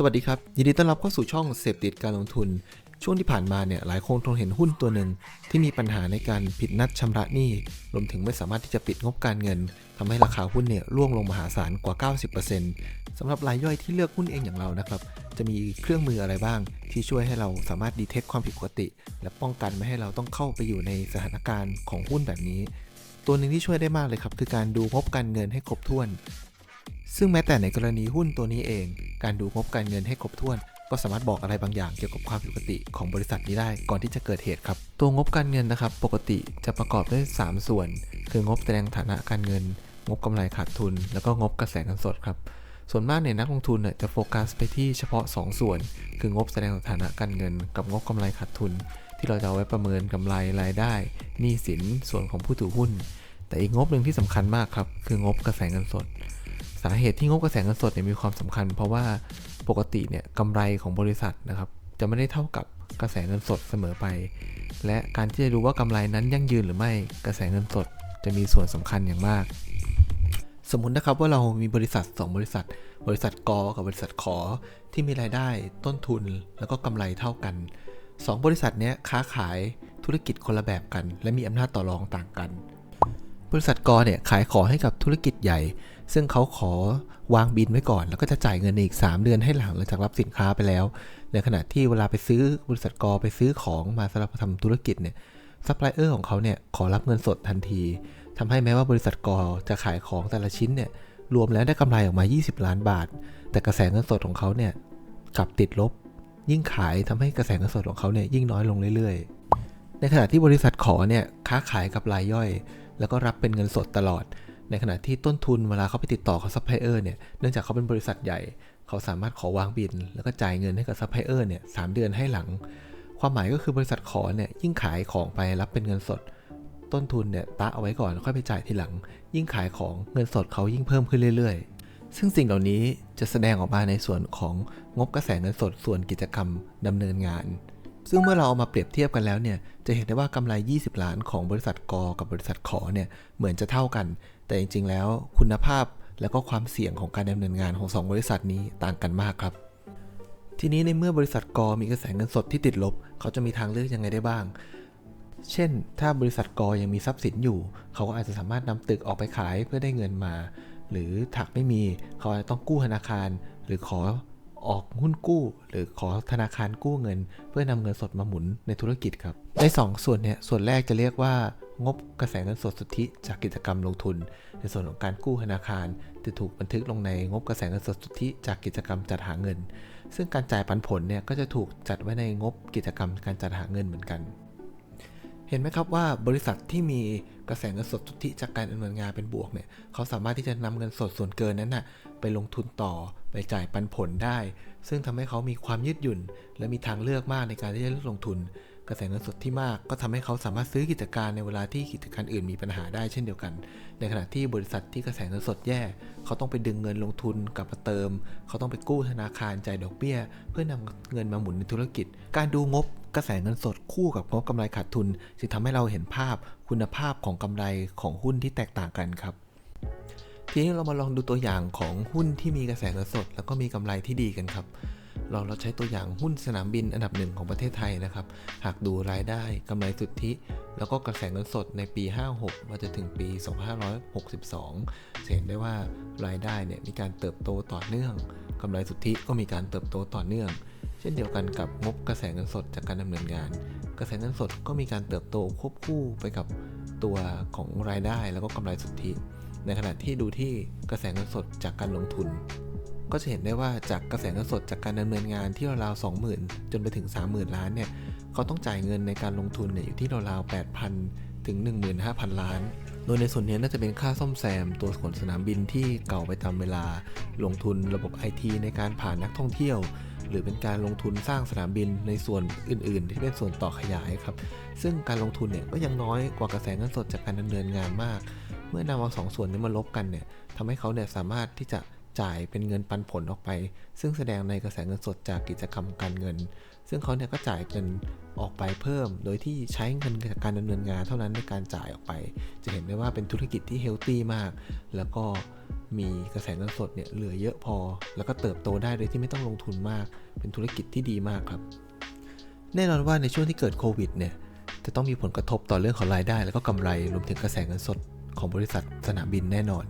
สวัสดีครับ ยินดีต้อนรับเข้าสู่ช่องเสพติดการลงทุน ช่วงที่ผ่านมาเนี่ยหลายคนคงเห็นหุ้นตัวหนึ่งที่มีปัญหาในการผิดนัดชำระหนี้รวมถึงไม่สามารถที่จะปิดงบการเงินทำให้ราคาหุ้นเนี่ยร่วงลงมหาศาลกว่า 90%สำหรับรายย่อยที่เลือกหุ้นเองอย่างเรานะครับจะมีเครื่องมืออะไรบ้าง ที่ช่วยให้เราสามารถดีเทคความผิดปกติ และป้องกันไม่ให้เราต้องเข้าไปอยู่ในสถานการณ์ของหุ้นแบบนี้ ตัวหนึ่งที่ช่วยได้มากเลยครับคือการดูงบการเงินให้ครบถ้วน ซึ่งแม้แต่ในกรณีหุ้นตัวนี้เอง การดูงบการเงินให้ครบถ้วน ก็สามารถบอกอะไรบางอย่างเกี่ยวกับความผิดปกติของบริษัทนี้ได้ก่อนที่จะเกิดเหตุครับ ตัวงบการเงินนะครับ ปกติจะประกอบด้วย 3 ส่วน คืองบแสดงฐานะการเงิน งบกำไรขาดทุน แล้วก็งบกระแสเงินสดครับ ส่วนมากเนี่ยนักลงทุนเนี่ยจะโฟกัสไปที่เฉพาะ 2 ส่วน คืองบแสดงฐานะการเงิน กับงบกำไรขาดทุน ที่เราจะเอาไว้ประเมินกำไรรายได้หนี้สินส่วนของผู้ถือหุ้น แต่อีกงบหนึ่งที่สำคัญมากครับคืองบกระแสเงินสด สาเหตุที่งบกระแสเงินสดเนี่ยมีความสำคัญ เพราะว่าปกติเนี่ยกำไรของบริษัทนะครับจะไม่ได้เท่ากับกระแสเงินสดเสมอไป และการที่จะรู้ว่ากำไรนั้นยั่งยืนหรือไม่กระแสเงินสดจะมีส่วนสำคัญอย่างมาก สมมตินะครับว่าเรามีบริษัท 2 บริษัท บริษัทกอกับบริษัทขอที่มีรายได้ต้นทุนแล้วก็กำไรเท่ากัน 2 บริษัทนี้ค้าขายธุรกิจคนละแบบกัน และมีอำนาจต่อรองต่างกัน บริษัทกอเนี่ยขายขอให้กับธุรกิจใหญ่ ซึ่งเขาขอวางบินไว้ก่อน แล้วก็จะจ่ายเงินอีก 3 เดือนให้หลังหลังจากรับสินค้าไปแล้ว ในขณะที่เวลาไปซื้อบริษัทกอไปซื้อของมาสำหรับทำธุรกิจเนี่ยซัพพลายเออร์ของเขาเนี่ยขอรับเงินสดทันทีทำให้แม้ว่าบริษัทกอจะขายของแต่ละชิ้นเนี่ยรวมแล้วได้กำไรออกมา 20 ล้านบาท แต่กระแสเงินสดของเขาเนี่ยกลับติดลบ ยิ่งขายทำให้กระแสเงินสดของเขาเนี่ยยิ่งน้อยลงเรื่อยๆ ในขณะที่บริษัทขอเนี่ยค้าขายกับรายย่อย แล้วก็รับเป็นเงินสดตลอด ในขณะที่ต้นทุนเวลาเขาไปติดต่อกับซัพพลายเออร์เนี่ย เนื่องจากเขาเป็นบริษัทใหญ่ เขาสามารถขอวางบิน แล้วก็จ่ายเงินให้กับซัพพลายเออร์เนี่ยสเดือนให้หลัง ความหมายก็คือบริษัทขอเนี่ยยิ่งขายของไปรับเป็นเงินสด ต้นทุนเนี่ยตะเอาไว้ก่อนค่อยไปจ่ายทีหลัง ยิ่งขายของเงินสดเขายิ่งเพิ่มขึ้นเรื่อย ๆ ซึ่งสิ่งเหล่านี้จะแสดงออกมาในส่วนของงบกระแสเงินสดส่วนกิจกรรมดำเนินงาน ซึ่งเมื่อเราเอามาเปรียบเทียบกันแล้วเนี่ยจะเห็นได้ว่ากำไร 20 ล้านของบริษัทกอกับบริษัทขอเนี่ยเหมือนจะเท่ากัน แต่จริงๆ แล้วคุณภาพและก็ความเสี่ยงของการดำเนินงานของ 2 บริษัทนี้ต่างกันมากครับ ทีนี้ในเมื่อบริษัทกอมีกระแสเงินสดที่ติดลบ เขาจะมีทางเลือกยังไงได้บ้าง เช่น ถ้าบริษัทกอยังมีทรัพย์สินอยู่ เขาก็อาจจะสามารถนำตึกออกไปขายเพื่อได้เงินมา หรือถักไม่มีเขาอาจจะต้องกู้ธนาคาร หรือขอ ออกหุ้นกู้ หรือขอธนาคารกู้เงิน เพื่อนำเงินสดมาหมุนในธุรกิจครับ ใน 2 ส่วนเนี่ยส่วนแรกจะเรียกว่างบกระแสเงินสดสุทธิจากกิจกรรมลงทุน ในส่วนของการกู้ธนาคาร จะถูกบันทึกลงในงบกระแสเงินสดสุทธิจากกิจกรรมจัดหาเงิน ซึ่งการจ่ายปันผลเนี่ยก็จะถูกจัดไว้ในงบกิจกรรมการจัดหาเงินเหมือนกัน เห็นไหมครับว่าบริษัทที่มีกระแสเงินสดสุทธิจากการดำเนินงานเป็นบวกเนี่ยเขาสามารถที่จะนำเงินสดส่วนเกินนั้นนะ่ะไปลงทุนต่อไปจ่ายปันผลได้ ซึ่งทำให้เขามีความยืดหยุ่น และมีทางเลือกมากในการที่จะเลือกลงทุน กระแสเงินสดที่มาก ก็ทำให้เขาสามารถซื้อกิจการในเวลาที่กิจการอื่นมีปัญหาได้เช่นเดียวกัน ในขณะที่บริษัทที่กระแสเงินสดแย่ เขาต้องไปดึงเงินลงทุนกลับมาเติม เขาต้องไปกู้ธนาคารจ่ายดอกเบี้ย เพื่อนำเงินมาหมุนในธุรกิจ การดูงบ กระแสเงินสดคู่กับงบกำไรขาดทุนจะทำให้เราเห็นภาพคุณภาพของกำไรของหุ้นที่แตกต่างกันครับ ทีนี้เรามาลองดูตัวอย่างของหุ้นที่มีกระแสเงินสด แล้วก็มีกำไรที่ดีกันครับ เราเราใช้ตัวอย่างหุ้นสนามบินอันดับหนึ่งของประเทศไทยนะครับ หากดูรายได้กำไรสุทธิ แล้วก็กระแสเงินสดในปี 56 มาจนถึงปี 2562จะเห็นได้ว่ารายได้เนี่ยมีการเติบโตต่อเนื่องกำไรสุทธิก็มีการเติบโตต่อเนื่อง เช่นเดียวกันกับงบกระแสเงินสดจากการดำเนินงาน กระแสเงินสดก็มีการเติบโตควบคู่ไปกับตัวของรายได้แล้วก็กำไรสุทธิ ในขณะที่ดูที่กระแสเงินสดจากการลงทุน ก็จะเห็นได้ว่าจากกระแสเงินสดจากการดำเนินงานที่ราวๆ20,000จนไปถึง 30,000 ล้านเนี่ยเขาต้องจ่ายเงินในการลงทุนเนี่ยอยู่ที่ราวๆ8,000ถึง 15,000 ล้าน โดยในส่วนนี้น่าจะเป็นค่าซ่อมแซม ตัวขนสนามบินที่เก่าไปตามเวลา ลงทุนระบบไอทีในการผ่านนักท่องเที่ยว หรือเป็นการลงทุนสร้างสนามบินในส่วนอื่น ๆ ที่เป็นส่วนต่อขยายครับ ซึ่งการลงทุนเนี่ยก็ยังน้อยกว่ากระแสเงินสดจากการดำเนินงานมาก เมื่อนำเอาสองส่วนนี้มาลบกันเนี่ยทำให้เขาเนี่ยสามารถที่จะ จ่ายเป็นเงินปันผลออกไป ซึ่งแสดงในกระแสเงินสดจากกิจกรรมการเงิน ซึ่งเขาเนี่ยก็จ่ายเงินออกไปเพิ่ม โดยที่ใช้เงินจากการดำเนินงานเท่านั้นในการจ่ายออกไป จะเห็นได้ว่าเป็นธุรกิจที่เฮลตี้มาก แล้วก็มีกระแสเงินสดเนี่ยเหลือเยอะพอ แล้วก็เติบโตได้โดยที่ไม่ต้องลงทุนมาก เป็นธุรกิจที่ดีมากครับ แน่นอนว่าในช่วงที่เกิดโควิดเนี่ยจะต้องมีผลกระทบต่อเรื่องของรายได้ แล้วก็กำไรรวมถึงกระแสเงินสดของบริษัทสนามบินแน่นอน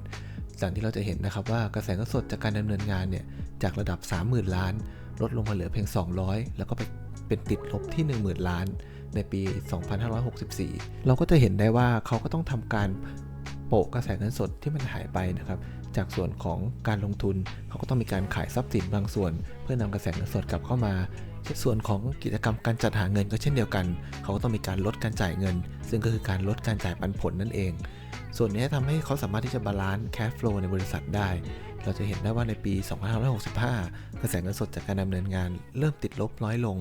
จากที่เราจะเห็นนะครับว่ากระแสเงินสดจากการดำเนินงานเนี่ยจากระดับ 30,000 ล้าน ลดลงมาเหลือเพียง 200 แล้วก็ไปเป็นติดลบที่ 10,000 ล้าน ในปี 2564 เราก็จะเห็นได้ว่าเขาก็ต้องทำการโปะกระแสเงินสดที่มันหายไปนะครับจากส่วนของการลงทุนเขาก็ต้องมีการขายทรัพย์สินบางส่วน เพื่อนำกระแสเงินสดกลับเข้ามาในส่วนของกิจกรรมการจัดหาเงินก็เช่นเดียวกัน เขาก็ต้องมีการลดการจ่ายเงิน ซึ่งก็คือการลดการจ่ายปันผลนั่นเอง ส่วนนี้ทำให้เขาสามารถที่จะบาลานซ์แคชฟลูในบริษัทได้ เราจะเห็นได้ว่าในปี 2565 กระแสเงินสดจากการดำเนินงานเริ่มติดลบน้อยลง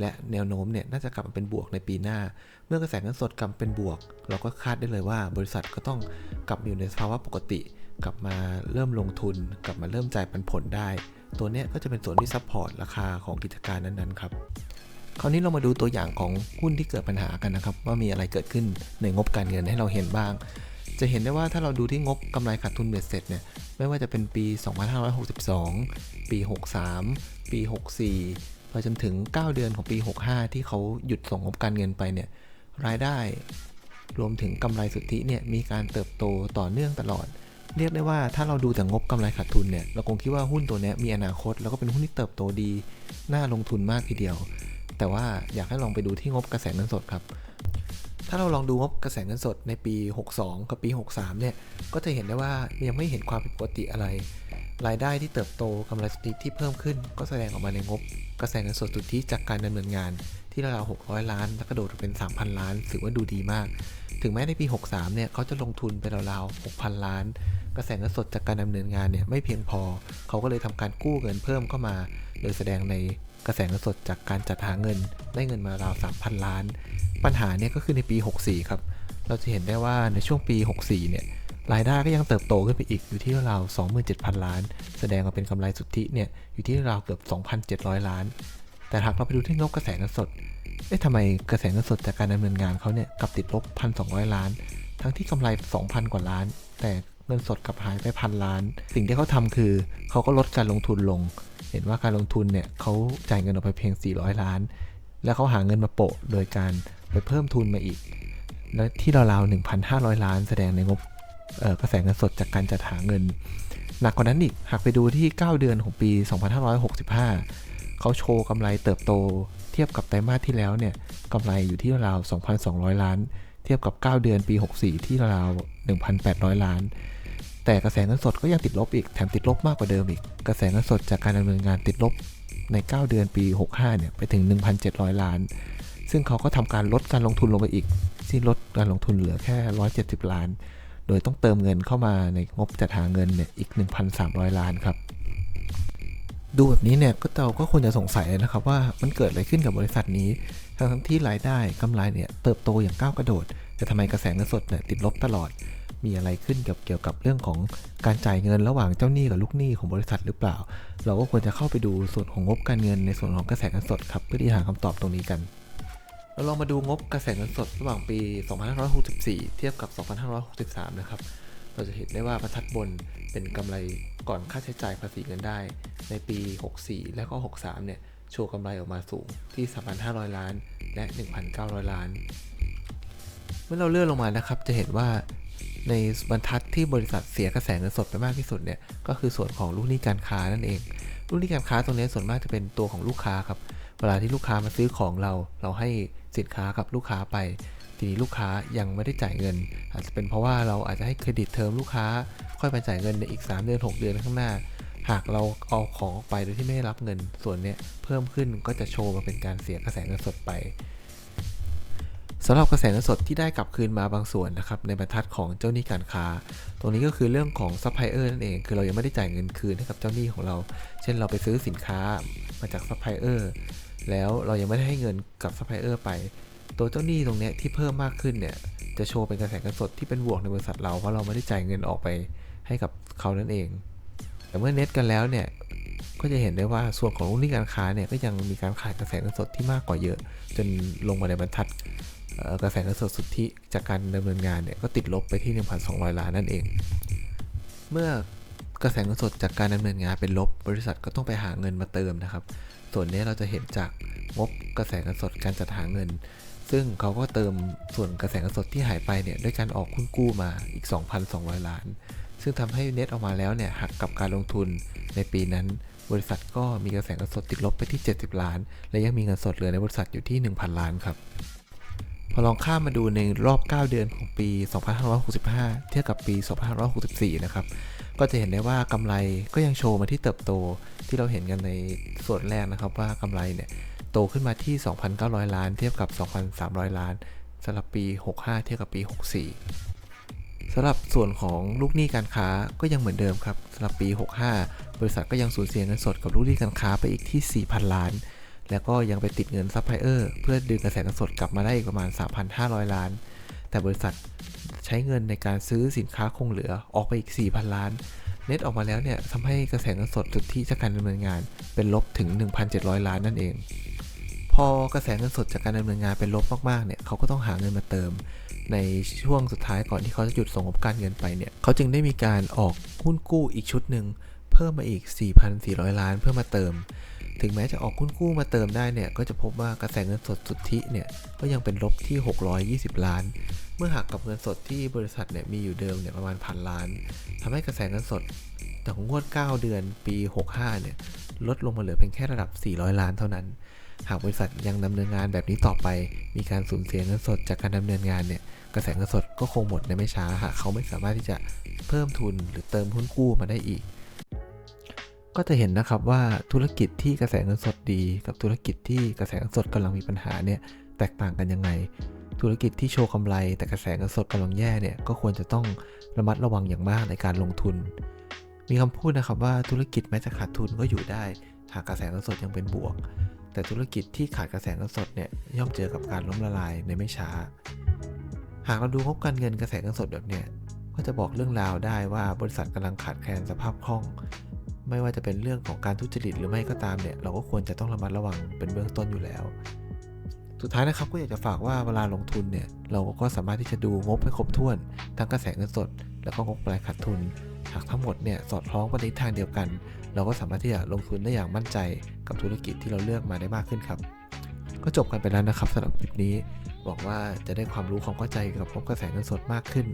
และแนวโน้มเนี่ยน่าจะกลับมาเป็นบวกในปีหน้า เมื่อกระแสเงินสดกลับเป็นบวก เราก็คาดได้เลยว่าบริษัทก็ต้องกลับอยู่ในสภาวะปกติ กลับมาเริ่มลงทุน กลับมาเริ่มจ่ายปันผลได้ ตัวเนี้ยก็จะเป็นส่วนที่ซัพพอร์ตราคาของกิจการนั้นๆครับคราวนี้เรามาดูตัวอย่างของหุ้นที่เกิดปัญหากันนะครับ ว่ามีอะไรเกิดขึ้นในงบการเงินให้เราเห็นบ้าง จะเห็นได้ว่าถ้าเราดูที่งบกำไรขาดทุนเบ็ดเสร็จเนี่ย ไม่ว่าจะเป็นปี 2562 ปี 63 ปี 64 ไปจนถึง 9 เดือนของปี 65 ที่เขาหยุดส่งงบการเงินไปเนี่ย รายได้รวมถึงกำไรสุทธิเนี่ยมีการเติบโตต่อเนื่องตลอด เรียกได้ว่าถ้าเราดูแต่งบกำไรขาดทุนเนี่ยเราคงคิดว่าหุ้นตัวนี้มีอนาคต แล้วก็เป็นหุ้นที่เติบโตดี น่าลงทุนมากทีเดียว แต่ว่าอยากให้ลองไปดูที่งบกระแสเงินสดครับ ถ้าเราลองดูงบกระแสเงินสดในปี 62 กับปี 63 เนี่ย ก็จะเห็นได้ว่ายังไม่เห็นความผิดปกติอะไร รายได้ที่เติบโตกำไรสุทธิที่เพิ่มขึ้น ก็แสดงออกมาในงบกระแสเงินสดสุทธิจากการดำเนินงาน ที่ราวๆ600 ล้านแล้วกระโดดเป็น 3,000 ล้านถือว่าดูดีมาก ถึงแม้ในปี 63 เนี่ยเขาจะลงทุนไปราวๆ6,000 ล้าน กระแสเงินสดจากการดำเนินงานเนี่ยไม่เพียงพอ เขาก็เลยทำการกู้เงินเพิ่มเข้ามา โดยแสดงในกระแสเงินสดจากการจัดหาเงินได้เงินมาราว3,000 ล้าน ปัญหาเนี่ยก็คือในปี 64 ครับ เราจะเห็นได้ว่าในช่วงปี 64 เนี่ย รายได้ก็ยังเติบโตขึ้นไปอีกอยู่ที่ราว27,000 ล้าน แสดงมาเป็นกำไรสุทธิเนี่ยอยู่ที่ราวเกือบ 2,700 ล้าน แต่หากเราไปดูที่งบกระแสเงินสด เอ๊ะทำไมกระแสเงินสดจากการดำเนินงานเขาเนี่ยกลับติดลบ 1,200 ล้าน ทั้งที่กำไร 2,000 กว่าล้าน แต่เงินสดกลับหายไปพันล้าน สิ่งที่เขาทำคือเขาก็ลดการลงทุนลง เห็นว่าการลงทุนเนี่ยเขาจ่ายเงินออกไปเพียง 400 ล้าน แล้วเขาหาเงินมาโปะโดยการไปเพิ่มทุนมาอีก และที่ราวๆ1,500 ล้านแสดงในงบกระแสเงินสดจากการจัดหาเงิน หนักกว่านั้นอีกหากไปดูที่ 9 เดือนของปี 2565 เขาโชว์กำไรเติบโต เทียบกับไตรมาสที่แล้วเนี่ยกำไรอยู่ที่ราว2,200 ล้าน เทียบกับ 9 เดือนปี 64 ที่ราว1,800 ล้าน แต่กระแสเงินสดก็ยังติดลบอีกแถมติดลบมากกว่าเดิมอีก กระแสเงินสดจากการดำเนินงานติดลบ ใน 9 เดือนปี 65 เนี่ย ไปถึง 1,700 ล้าน ซึ่งเขาก็ทำการลดการลงทุนลงไปอีก ที่ลดการลงทุนเหลือแค่ 170 ล้าน โดยต้องเติมเงินเข้ามาในงบจัดหาเงินเนี่ยอีก 1,300 ล้านครับ ดูแบบนี้เนี่ยก็เราก็ควรจะสงสัยเลยนะครับว่ามันเกิดอะไรขึ้นกับบริษัทนี้ทั้งทั้งที่รายได้กำไรเนี่ยเติบโตอย่างก้าวกระโดด แต่ทำไมกระแสเงินสดเนี่ยติดลบตลอด มีอะไรขึ้นกับเกี่ยวกับเรื่องของการจ่ายเงินระหว่างเจ้าหนี้กับลูกหนี้ของบริษัทหรือเปล่า เราก็ควรจะเข้าไปดูส่วนของงบการเงินในส่วนของกระแสเงินสดครับเพื่อที่หาคำตอบตรงนี้กันเราลองมาดูงบกระแสเงินสดระหว่างปี 2564 เทียบกับ 2563 นะครับ เราจะเห็นได้ว่าบรรทัดบนเป็นกำไรก่อนค่าใช้จ่ายภาษีเงินได้ ในปี 64 และก็ 63 เนี่ย โชว์กำไรออกมาสูงที่ 3,500 ล้าน และ 1,900 ล้าน เมื่อเราเลื่อนลงมานะครับ จะเห็นว่า ในบรรทัดที่บริษัทเสียกระแสเงินสดไปมากที่สุดเนี่ยก็คือส่วนของลูกหนี้การค้านั่นเองลูกหนี้การค้าตรงนี้ส่วนมากจะเป็นตัวของลูกค้าครับเวลาที่ลูกค้ามาซื้อของเรา เราให้สินค้ากับลูกค้าไป ทีนี้ลูกค้ายังไม่ได้จ่ายเงิน อาจจะเป็นเพราะว่าเราอาจจะให้เครดิตเทอมลูกค้า ค่อยมาจ่ายเงินในอีก 3 เดือน 6 เดือนข้างหน้า หากเราเอาของออกไปโดยที่ไม่ได้รับเงิน ส่วนเนี้ยเพิ่มขึ้นก็จะโชว์มาเป็นการเสียกระแสเงินสดไป สำหรับกระแสเงินสดที่ได้กลับคืนมาบางส่วนนะครับในบรรทัดของเจ้าหนี้การค้า ตรงนี้ก็คือเรื่องของซัพพลายเออร์นั่นเอง คือเรายังไม่ได้จ่ายเงินคืนให้กับเจ้าหนี้ของเรา เช่นเราไปซื้อสินค้ามาจากซัพพลายเออร์แล้วเรายังไม่ได้ให้เงินกับซัพพลายเออร์ไป ตัวเจ้าหนี้ตรงนี้ที่เพิ่มมากขึ้นเนี่ยจะโชว์เป็นกระแสเงินสดที่เป็นบวกในบริษัทเราเพราะเราไม่ได้จ่ายเงินออกไปให้กับเขานั่นเอง แต่เมื่อเน็ตกันแล้วเนี่ยก็จะเห็นได้ว่าส่วนของลูกหนี้การค้าเนี่ยก็ยังมีการขาดกระแสเงินสดที่มากกว่าเยอะ จนลงมาในบรรทัด กระแสเงินสดสุทธิจากการดำเนินงานเนี่ยก็ติดลบไปที่ 1,200 ล้านนั่นเอง เมื่อกระแสเงินสดจากการดำเนินงานเป็นลบ บริษัทก็ต้องไปหาเงินมาเติมนะครับ ส่วนนี้เราจะเห็นจากงบกระแสเงินสดการจัดหาเงิน ซึ่งเขาก็เติมส่วนกระแสเงินสดที่หายไปเนี่ยด้วยการออกหุ้นกู้มาอีก 2,200 ล้าน ซึ่งทำให้เน็ตออกมาแล้วเนี่ยหักกับการลงทุนในปีนั้น บริษัทก็มีกระแสเงินสดติดลบไปที่ 70 ล้าน และยังมีเงินสดเหลือในบริษัทอยู่ที่ 1,000 ล้านครับ พอลองข้ามมาดูในรอบ 9 เดือนของปี 2565 เทียบกับปี 2564 นะครับ ก็จะเห็นได้ว่ากำไรก็ยังโชว์มาที่เติบโตที่เราเห็นกันในส่วนแรกนะครับว่ากำไรเนี่ยโตขึ้นมาที่ 2,900 ล้าน เทียบกับ 2,300 ล้านสำหรับปี 65 เทียบกับปี 64สำหรับส่วนของลูกหนี้การค้าก็ยังเหมือนเดิมครับสำหรับปี 65 บริษัทก็ยังสูญเสียเงินสดกับลูกหนี้การค้าไปอีกที่ 4,000 ล้าน แล้วก็ยังไปติดเงินซัพพลายเออร์เพื่อดึงกระแสเงินสดกลับมาได้อีกประมาณ 3,500 ล้าน แต่บริษัทใช้เงินในการซื้อสินค้าคงเหลือออกไปอีก 4,000 ล้าน เน็ตออกมาแล้วเนี่ยทำให้กระแสเงินสดสุทธิจากการดำเนินงานเป็นลบถึง 1,700 ล้านนั่นเอง พอกระแสเงินสดจากการดำเนินงานเป็นลบมากๆเนี่ยเขาก็ต้องหาเงินมาเติม ในช่วงสุดท้ายก่อนที่เขาจะหยุดส่งงบการเงินไปเนี่ยเขาจึงได้มีการออกหุ้นกู้อีกชุดหนึ่งเพิ่มมาอีก 4,400 ล้านเพื่อมาเติม ถึงแม้จะออกหุ้นกู้มาเติมได้เนี่ย ก็จะพบว่ากระแสเงินสดสุทธิเนี่ย ก็ยังเป็นลบที่ 620 ล้าน เมื่อหักกับเงินสดที่บริษัทเนี่ยมีอยู่เดิมเนี่ยประมาณพันล้านทำให้กระแสเงินสดจากงวด 9 เดือนปี 65 เนี่ย ลดลงมาเหลือเพียงแค่ระดับ 400 ล้านเท่านั้น หากบริษัทยังดำเนินงานแบบนี้ต่อไป มีการสูญเสียเงินสดจากการดำเนินงานเนี่ย กระแสเงินสดก็คงหมดในไม่ช้าหากเขาไม่สามารถที่จะเพิ่มทุนหรือเติมหุ้นกู้มาได้อีก ก็จะเห็นนะครับว่าธุรกิจที่กระแสเงินสดดี กับธุรกิจที่กระแสเงินสดกำลังมีปัญหาเนี่ยแตกต่างกันยังไง ธุรกิจที่โชว์กำไรแต่กระแสเงินสดกำลังแย่เนี่ยก็ควรจะต้องระมัดระวังอย่างมากในการลงทุน มีคำพูดนะครับว่าธุรกิจแม้จะขาดทุนก็อยู่ได้ หากกระแสเงินสดยังเป็นบวก แต่ธุรกิจที่ขาดกระแสเงินสดเนี่ยย่อมเจอกับการล้มละลายในไม่ช้า หากเราดูงบการเงินกระแสเงินสดแบบเนี้ยก็จะบอกเรื่องราวได้ว่าบริษัทกำลังขาดแคลนสภาพคล่อง ไม่ว่าจะเป็นเรื่องของการทุจริตหรือไม่ก็ตามเนี่ย เราก็ควรจะต้องระมัดระวังเป็นเบื้องต้นอยู่แล้ว สุดท้ายนะครับก็อยากจะฝากว่าเวลาลงทุนเนี่ย เราก็สามารถที่จะดูงบให้ครบถ้วน ทั้งกระแสเงินสด แล้วก็งบรายขาดทุน หากทั้งหมดเนี่ยสอดคล้องไปในทางเดียวกัน เราก็สามารถที่จะลงทุนได้อย่างมั่นใจกับธุรกิจที่เราเลือกมาได้มากขึ้นครับ ก็จบกันไปแล้วนะครับสำหรับคลิปนี้หวังว่าจะได้ความรู้ความเข้าใจกับงบกระแสเงินสดมากขึ้น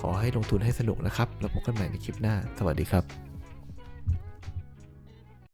ขอให้ลงทุนให้สนุกนะครับ แล้วพบกันใหม่ในคลิปหน้า สวัสดีครับ